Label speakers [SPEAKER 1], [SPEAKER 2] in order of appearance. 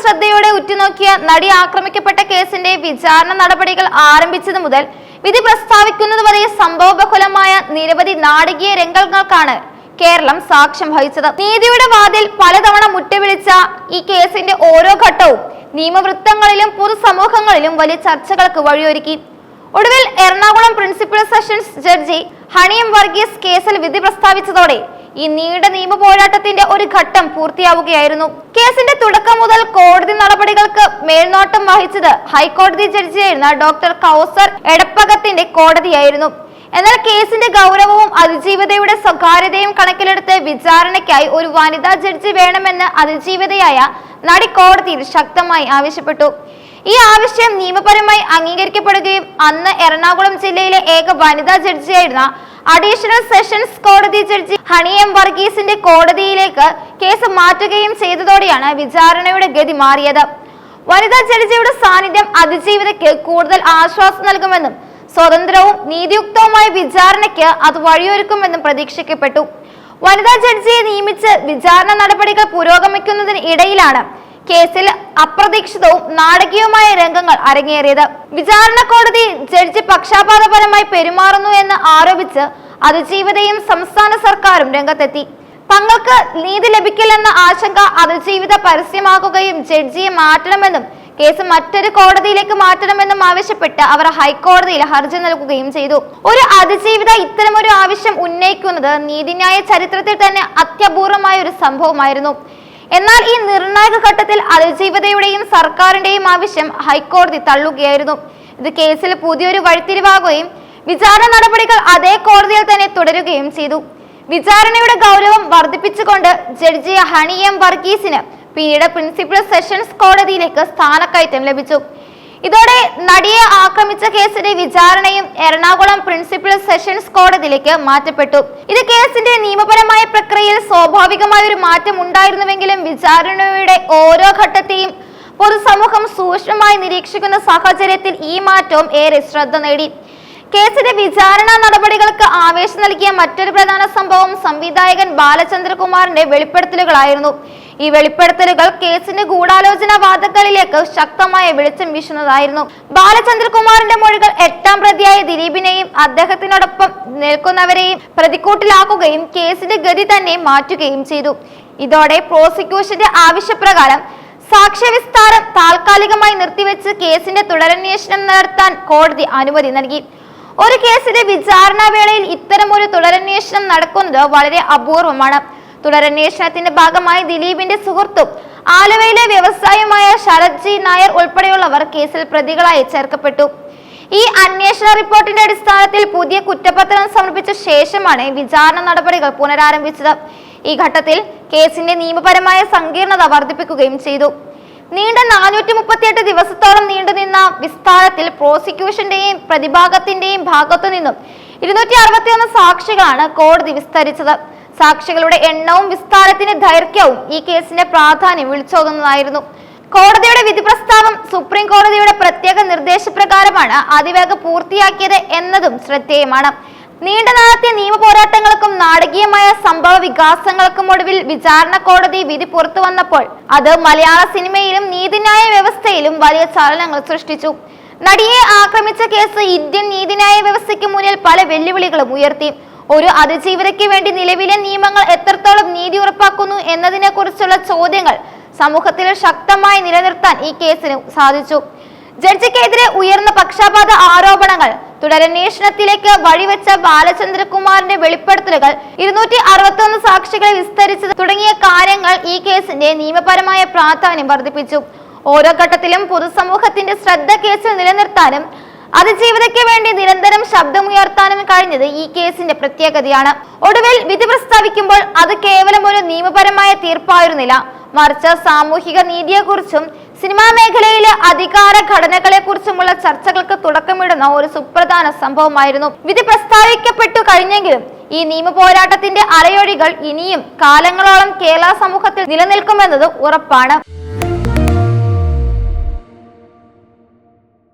[SPEAKER 1] ശ്രദ്ധയോടെ ഉറ്റുനോക്കിയ നടി ആക്രമിക്കപ്പെട്ട കേസിന്റെ വിചാരണ നടപടികൾ ആരംഭിച്ചത് മുതൽ വിധി പ്രസ്താവിക്കുന്നത് വരെ സംഭവബഹുലമായ നിരവധി നാടകീയ രംഗങ്ങൾക്കാണ് കേരളം സാക്ഷ്യം വഹിച്ചത്. നീതിയുടെ വാതിൽ പലതവണ മുട്ടുവിളിച്ച ഈ കേസിന്റെ ഓരോ ഘട്ടവും നിയമവൃത്തങ്ങളിലും പൊതുസമൂഹങ്ങളിലും വലിയ ചർച്ചകൾക്ക് വഴിയൊരുക്കി. ഒടുവിൽ എറണാകുളം പ്രിൻസിപ്പൽ സെഷൻസ് ജഡ്ജി ഹണിയം വർഗീസ് കേസിൽ വിധി പ്രസ്താവിച്ചതോടെ ഈ നീണ്ട നിയമ പോരാട്ടത്തിന്റെ ഒരു ഘട്ടം പൂർത്തിയാവുകയായിരുന്നു. കേസിന്റെ തുടക്കം മുതൽ കോടതി നടപടികൾക്ക് മേൽനോട്ടം വഹിച്ചത് ഹൈക്കോടതി ജഡ്ജിയായിരുന്ന ഡോക്ടർ കൗസർ എടപ്പകത്തിന്റെ കോടതിയായിരുന്നു. എന്നാൽ കേസിന്റെ ഗൗരവവും അതിജീവിതയുടെ സ്വകാര്യതയും കണക്കിലെടുത്ത് വിചാരണയ്ക്കായി ഒരു വനിതാ ജഡ്ജി വേണമെന്ന് അതിജീവിതയായ നടി കോടതിയിൽ ശക്തമായി ആവശ്യപ്പെട്ടു. ഈ ആവശ്യം നിയമപരമായി അംഗീകരിക്കപ്പെടുകയും അന്ന് എറണാകുളം ജില്ലയിലെ ഏക വനിതാ ജഡ്ജിയായിരുന്ന അഡീഷണൽ സെഷൻസ് കോടതി ജഡ്ജി ഹണി എം വർഗീസിന്റെ കോടതിയിലേക്ക് കേസ് മാറ്റുകയും ചെയ്തതോടെയാണ് വിചാരണയുടെ ഗതി മാറിയത്. വനിതാ ജഡ്ജിയുടെ സാന്നിധ്യം അതിജീവിതയ്ക്ക് കൂടുതൽ ആശ്വാസം നൽകുമെന്നും സ്വതന്ത്രവും നീതിയുക്തവുമായ വിചാരണയ്ക്ക് അത് വഴിയൊരുക്കുമെന്നും പ്രതീക്ഷിക്കപ്പെട്ടു. വനിതാ ജഡ്ജിയെ നിയമിച്ച് വിചാരണ നടപടികൾ പുരോഗമിക്കുന്നതിന് ഇടയിലാണ് കേസിൽ അപ്രതീക്ഷിതവും നാടകീയവുമായ രംഗങ്ങൾ അരങ്ങേറിയത്. വിചാരണ കോടതി ജഡ്ജി പക്ഷാപാതപരമായി പെരുമാറുന്നു എന്ന് ആരോപിച്ച് അതിജീവിതയും സംസ്ഥാന സർക്കാരും രംഗത്തെത്തി. തങ്ങൾക്ക് നീതി ലഭിക്കില്ലെന്ന ആശങ്ക അതിജീവിത പരസ്യമാക്കുകയും ജഡ്ജിയെ മാറ്റണമെന്നും കേസ് മറ്റൊരു കോടതിയിലേക്ക് മാറ്റണമെന്നും ആവശ്യപ്പെട്ട് അവർ ഹൈക്കോടതിയിൽ ഹർജി നൽകുകയും ചെയ്തു. ഒരു അതിജീവിത ഇത്തരമൊരു ആവശ്യം ഉന്നയിക്കുന്നത് നീതിന്യായ ചരിത്രത്തിൽ തന്നെ അത്യപൂർവമായ ഒരു സംഭവമായിരുന്നു. എന്നാൽ ഈ നിർണായക ഘട്ടത്തിൽ അതിജീവതയുടെയും സർക്കാരിന്റെയും ആവശ്യം ഹൈക്കോടതി തള്ളുകയായിരുന്നു. ഇത് കേസിൽ പുതിയൊരു വഴിത്തിരിവാകുകയും വിചാരണ നടപടികൾ അതേ കോടതിയിൽ തന്നെ തുടരുകയും ചെയ്തു. വിചാരണയുടെ ഗൗരവം വർദ്ധിപ്പിച്ചുകൊണ്ട് ജഡ്ജി ഹണി എം വർഗീസിന് പിന്നീട് പ്രിൻസിപ്പൽ സെഷൻസ് കോടതിയിലേക്ക് സ്ഥാനക്കയറ്റം ലഭിച്ചു. ഇതോടെ നടിയെ ആക്രമിച്ച കേസിന്റെ വിചാരണയും എറണാകുളം പ്രിൻസിപ്പൽ സെഷൻസ് കോടതിയിലേക്ക് മാറ്റപ്പെട്ടു. ഇത് കേസിന്റെ നിയമപരമായ പ്രക്രിയയിൽ സ്വാഭാവികമായ ഒരു മാറ്റം ഉണ്ടായിരുന്നുവെങ്കിലും വിചാരണയുടെ ഓരോ ഘട്ടത്തെയും പൊതുസമൂഹം സൂക്ഷ്മമായി നിരീക്ഷിക്കുന്ന സാഹചര്യത്തിൽ ഈ മാറ്റവും ഏറെ ശ്രദ്ധ നേടി. കേസിന്റെ വിചാരണ നടപടികൾക്ക് ആവേശം നൽകിയ മറ്റൊരു പ്രധാന സംഭവം സംവിധായകൻ ബാലചന്ദ്രകുമാറിന്റെ വെളിപ്പെടുത്തലുകളായിരുന്നു. ഈ വെളിപ്പെടുത്തലുകൾ കേസിന്റെ ഗൂഢാലോചന വാദങ്ങളിലേക്ക് ശക്തമായ വെളിച്ചം വീശുന്നതായിരുന്നു. ബാലചന്ദ്രകുമാറിന്റെ മൊഴികൾ എട്ടാം പ്രതിയായ ദിലീപിനെയും അദ്ദേഹത്തിനോടൊപ്പം നിൽക്കുന്നവരെയും പ്രതിക്കൂട്ടിലാക്കുകയും കേസിന്റെ ഗതി തന്നെ മാറ്റുകയും ചെയ്തു. ഇതോടെ പ്രോസിക്യൂഷന്റെ ആവശ്യപ്രകാരം സാക്ഷ്യവിസ്താരം താൽക്കാലികമായി നിർത്തിവെച്ച് കേസിന്റെ തുടരന്വേഷണം നടത്താൻ കോടതി അനുമതി നൽകി. ഒരു കേസിന്റെ വിചാരണ വേളയിൽ ഇത്തരമൊരു തുടരന്വേഷണം നടക്കുന്നത് വളരെ അപൂർവമാണ്. തുടരന്വേഷണത്തിന്റെ ഭാഗമായി ദിലീപിന്റെ സുഹൃത്തും ആലുവയിലെ വ്യവസായിയുമായ ശരത്ജി നായർ ഉൾപ്പെടെയുള്ളവർ കേസിൽ പ്രതികളായി ചേർക്കപ്പെട്ടു. ഈ അന്വേഷണ റിപ്പോർട്ടിന്റെ അടിസ്ഥാനത്തിൽ പുതിയ കുറ്റപത്രം സമർപ്പിച്ച ശേഷമാണ് വിചാരണ നടപടികൾ പുനരാരംഭിച്ചത്. ഈ ഘട്ടത്തിൽ കേസിന്റെ നിയമപരമായ സങ്കീർണത വർദ്ധിപ്പിക്കുകയും ചെയ്തു. നീണ്ട നാനൂറ്റി മുപ്പത്തിയെട്ട് ദിവസത്തോളം നീണ്ടുനിന്ന വിസ്താരത്തിൽ പ്രോസിക്യൂഷന്റെയും പ്രതിഭാഗത്തിന്റെയും ഭാഗത്തു നിന്നും ഇരുന്നൂറ്റി അറുപത്തിയൊന്ന് സാക്ഷികളാണ് കോടതി വിസ്തരിച്ചത്. സാക്ഷികളുടെ എണ്ണവും വിസ്താരത്തിന്റെ ദൈർഘ്യവും ഈ കേസിന്റെ പ്രാധാന്യം വിളിച്ചോതുന്നതായിരുന്നു. കോടതിയുടെ വിധി പ്രസ്താവം സുപ്രീം കോടതിയുടെ പ്രത്യേക നിർദ്ദേശപ്രകാരമാണ് അതിവേഗം പൂർത്തിയാക്കിയത് എന്നതും ശ്രദ്ധേയമാണ്. നീണ്ട നാളത്തെ നിയമ പോരാട്ടങ്ങൾക്കും നാടകീയമായ സംഭവ വികാസങ്ങൾക്കും ഒടുവിൽ വിചാരണ കോടതി വിധി പുറത്തു വന്നപ്പോൾ അത് മലയാള സിനിമയിലും നീതിന്യായ വ്യവസ്ഥയിലും വലിയ ചലനങ്ങൾ സൃഷ്ടിച്ചു. നടിയെ ആക്രമിച്ച കേസ് ഇന്ത്യൻ നീതിന്യായ വ്യവസ്ഥയ്ക്ക് മുന്നിൽ പല വെല്ലുവിളികളും ഉയർത്തി. ഒരു അതിജീവിതയ്ക്ക് വേണ്ടി നിലവിലെ നിയമങ്ങൾ എത്രത്തോളം നീതി ഉറപ്പാക്കുന്നു എന്നതിനെ കുറിച്ചുള്ള ചോദ്യങ്ങൾ സമൂഹത്തിൽ ശക്തമായി നിലനിർത്താൻ ഈ കേസിന് സാധിച്ചു. ജഡ്ജിക്കെതിരെ ഉയർന്ന പക്ഷപാത ആരോപണങ്ങൾ തുടരന്വേഷണത്തിലേക്ക് വഴിവെച്ച ബാലചന്ദ്രകുമാറിന്റെ വെളിപ്പെടുത്തലുകൾ ഇരുന്നൂറ്റി അറുപത്തൊന്ന് സാക്ഷികളെ വിസ്തരിച്ചത് തുടങ്ങിയ കാര്യങ്ങൾ ഈ കേസിന്റെ നിയമപരമായ പ്രാധാന്യം വർദ്ധിപ്പിച്ചു. ഓരോ ഘട്ടത്തിലും പൊതുസമൂഹത്തിന്റെ ശ്രദ്ധ കേസിൽ നിലനിർത്താനും അതിജീവിതയ്ക്ക് വേണ്ടി നിരന്തരം ശബ്ദമുയർത്താനും കഴിഞ്ഞത് ഈ കേസിന്റെ പ്രത്യേകതയാണ്. ഒടുവിൽ വിധി പ്രസ്താവിക്കുമ്പോൾ അത് കേവലം ഒരു നിയമപരമായ തീർപ്പായിരുന്നില്ല. മറിച്ച് സാമൂഹിക നീതിയെക്കുറിച്ചും സിനിമാ മേഖലയിലെ അധികാര ഘടനകളെ കുറിച്ചുമുള്ള ചർച്ചകൾക്ക് തുടക്കമിടുന്ന ഒരു സുപ്രധാന സംഭവമായിരുന്നു. വിധി പ്രസ്താവിക്കപ്പെട്ടു കഴിഞ്ഞെങ്കിലും ഈ നിയമ പോരാട്ടത്തിന്റെ അലയൊഴികൾ ഇനിയും കാലങ്ങളോളം കേരള സമൂഹത്തിൽ നിലനിൽക്കുമെന്നത് ഉറപ്പാണ്.